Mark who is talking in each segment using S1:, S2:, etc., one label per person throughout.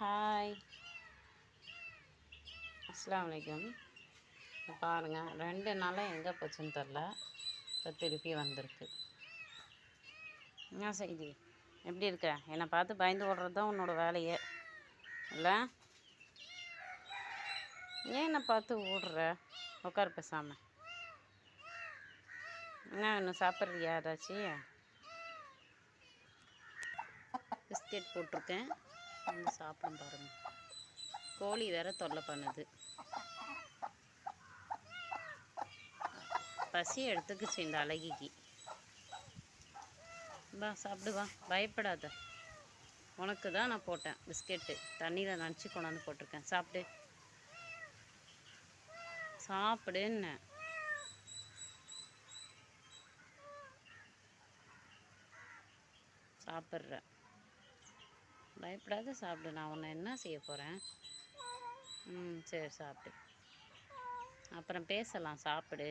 S1: Hi அஸ்ஸலாமு பாருங்கள் ரெண்டு நாளாக எங்கே போச்சுன்னு தெரில. இப்போ திருப்பி வந்திருக்கு. என்ன செய்தி? எப்படி இருக்க? என்னை பார்த்து பயந்து ஓடுறது தான் உன்னோட வேலையே. இல்லை? ஏன் என்னை பார்த்து ஓடுற? உட்கார் பேசாமல் என்ன இன்னும் சாப்பிட்றியா? ஏதாச்சும்? பிஸ்கெட் போட்டிருக்கேன். வந்து சாப்பிடும் பாருங்கள் கோழி வேற தொல்லை பண்ணுது. பசி எடுத்துக்குச்சு இந்த அழகிக்கு. வா சாப்பிடு வா. பயப்படாத. உனக்கு தான் நான் போட்டேன் பிஸ்கெட்டு. தண்ணியில் நினச்சி கொண்டாந்து போட்டிருக்கேன். சாப்பிடு. சாப்பிடுன்னு. சாப்பிட்றேன். பயப்படாத சாப்பிடு. நான் உன்னை என்ன செய்ய போகிறேன் ம் சரி சாப்பிடு. அப்புறம் பேசலாம் சாப்பிடு.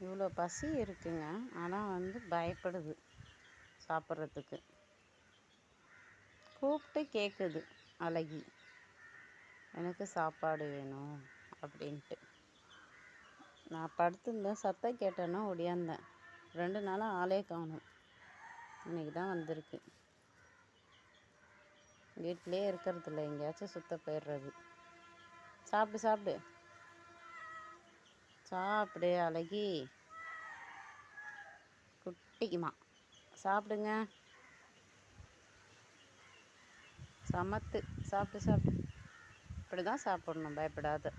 S1: இவ்வளோ பசி இருக்குங்க. ஆனால் வந்து பயப்படுது சாப்பிட்றதுக்கு. கூப்பிட்டு கேட்குது அழகி. எனக்கு சாப்பாடு வேணும் அப்படின்ட்டு. நான் படுத்திருந்தேன் சத்தம் கேட்டேன்னா ஒடியாந்தேன். ரெண்டு நாளாக ஆளே காணும். இன்னைக்கு தான் வந்திருக்கு. வீட்டிலே இருக்கிறதில்ல எங்கேயாச்சும் சுத்த போயிடுறது. சாப்பிடு சாப்பிடு. சாப்பிடு அழகி. குட்டிக்குமா. சாப்பிடுங்க. சமத்து. சாப்பிட்டு சாப்பிடு. இப்படி தான் சாப்பிடணும் பயப்படாத.